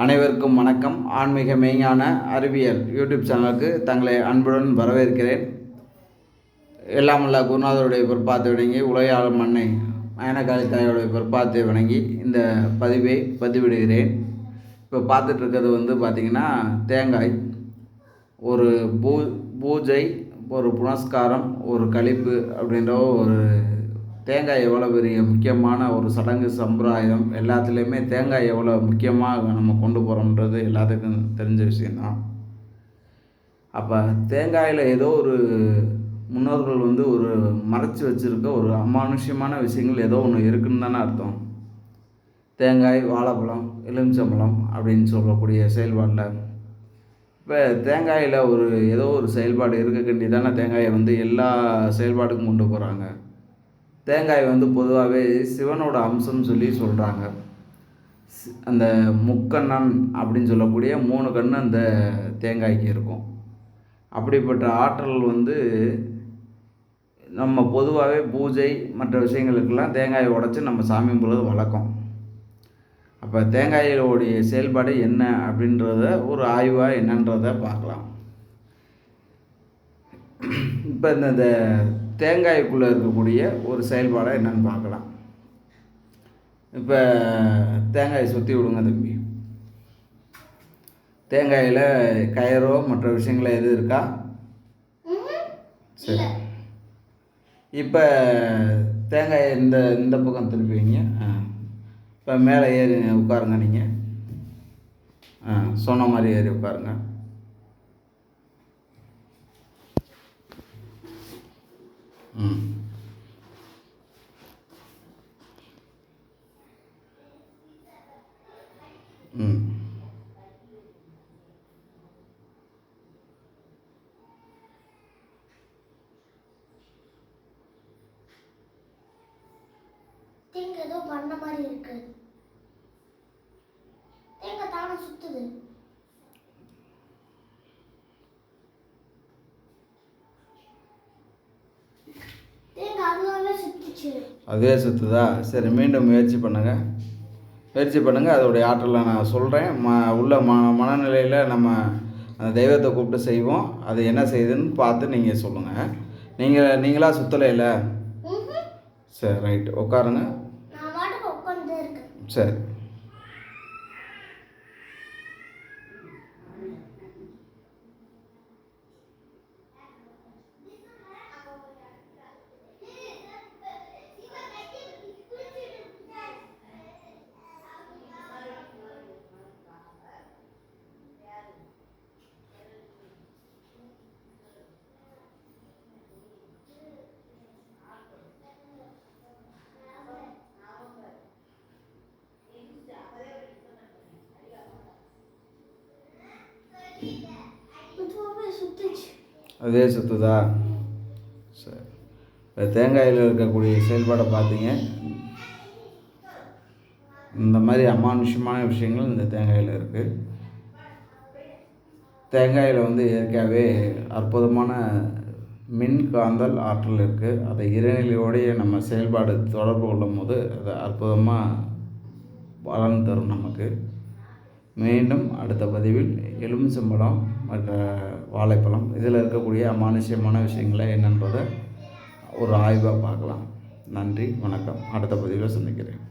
அனைவருக்கும் வணக்கம். ஆன்மீக மெய்ஞான அறிவியல் யூடியூப் சேனலுக்கு தங்களை அன்புடன் வரவேற்கிறேன். எல்லாம் உள்ள குருநாதருடைய பொற்பாத்தை வணங்கி உலகாளம் மண்ணை மயனகாளி தாயோடைய பொற்பாத்தை வணங்கி இந்த பதிவை பதிவிடுகிறேன். இப்போ பார்த்துட்டு இருக்கிறது வந்து பார்த்திங்கன்னா தேங்காய் ஒரு பூ பூஜை ஒரு புனஸ்காரம் ஒரு கழிப்பு அப்படின்ற ஒரு தேங்காய் எவ்வளோ பெரிய முக்கியமான ஒரு சடங்கு சம்பிரதாயம் எல்லாத்துலேயுமே தேங்காய் எவ்வளோ முக்கியமாக நம்ம கொண்டு போகிறோம்ன்றது எல்லாத்துக்கும் தெரிஞ்ச விஷயந்தான் அப்போ தேங்காயில் ஏதோ ஒரு முன்னோர்கள் வந்து ஒரு மறைச்சி வச்சுருக்க ஒரு அமானுஷ்யமான விஷயங்கள் ஏதோ ஒன்று இருக்குன்னு தானே அர்த்தம். தேங்காய் வாழைப்பழம் எலுமிச்சம்பழம் அப்படின்னு சொல்லக்கூடிய செயல்பாட்டில் இப்போ தேங்காயில் ஒரு ஏதோ ஒரு செயல்பாடு இருக்கக்கண்டி தானே தேங்காயை வந்து எல்லா செயல்பாடுக்கும் கொண்டு போகிறாங்க தேங்காய் வந்து பொதுவாகவே சிவனோட அம்சம் சொல்லி சொல்கிறாங்க அந்த முக்கண்ணன் அப்படின்னு சொல்லக்கூடிய மூணு கண் அந்த தேங்காய்க்கு இருக்கும். அப்படிப்பட்ட ஆற்றல் வந்து நம்ம பொதுவாகவே பூஜை மற்ற விஷயங்களுக்கெல்லாம் தேங்காயை உடச்சி நம்ம சாமி கும்பிட்றது வழக்கம். அப்போ தேங்காயோடைய செயல்பாடு என்ன அப்படின்றத ஒரு ஆய்வாக என்னன்றதை பார்க்கலாம். இப்போ இந்த இந்த தேங்காய்க்குள்ளே இருக்கக்கூடிய ஒரு செயல்பாடை என்னன்னு பார்க்கலாம். இப்போ தேங்காயை சுற்றி விடுங்க தம்பி. தேங்காயில் கயரோ மற்ற விஷயங்களோ எது இருக்கா? சரி. இப்போ தேங்காயை இந்த இந்த பக்கம் திருப்பி வைங்க. ஆ. இப்போ மேலே ஏறி உட்காருங்க நீங்கள் ஆ சொன்ன மாதிரி ஏறி உட்காருங்க. ம் ஏதோ பண்ண மாதிரி இருக்கு. தேங்காய் தானே சுத்துது. அதுவே சுற்றுதா சரி மீண்டும் முயற்சி பண்ணுங்கள் முயற்சி பண்ணுங்கள் அதோடைய ஆற்றலை நான் சொல்கிறேன் ம உள்ள ம மனநிலையில் நம்ம அந்த தெய்வத்தை கூப்பிட்டு செய்வோம். அது என்ன செய்யுதுன்னு பார்த்து நீங்கள் சொல்லுங்கள் நீங்கள் நீங்களாக சுற்றலை இல்லை ம்ஹும். சரி ரைட் உட்காருங்க. சரி. அதே சுற்றுதா சரி. இப்போ தேங்காயில் இருக்கக்கூடிய செயல்பாடை பார்த்தீங்க இந்த மாதிரி அமானுஷ்யமான விஷயங்கள் இந்த தேங்காயில் இருக்குது தேங்காயில் வந்து இயற்கையாகவே அற்புதமான மின் காந்தல் ஆற்றல் இருக்குது அதை இறைநிலையோடைய நம்ம செயல்பாடு தொடர்பு கொள்ளும் போது அது அற்புதமாக பலன் தரும் நமக்கு. மீண்டும் அடுத்த பதிவில் எலுமிச்சம்பழம் மற்ற வாழைப்பழம். இதில் இருக்கக்கூடிய அமானுஷ்யமான விஷயங்களை என்னன்றதை ஒரு ஆய்வாக பார்க்கலாம். நன்றி வணக்கம். அடுத்த பதிவில் சந்திக்கிறேன்.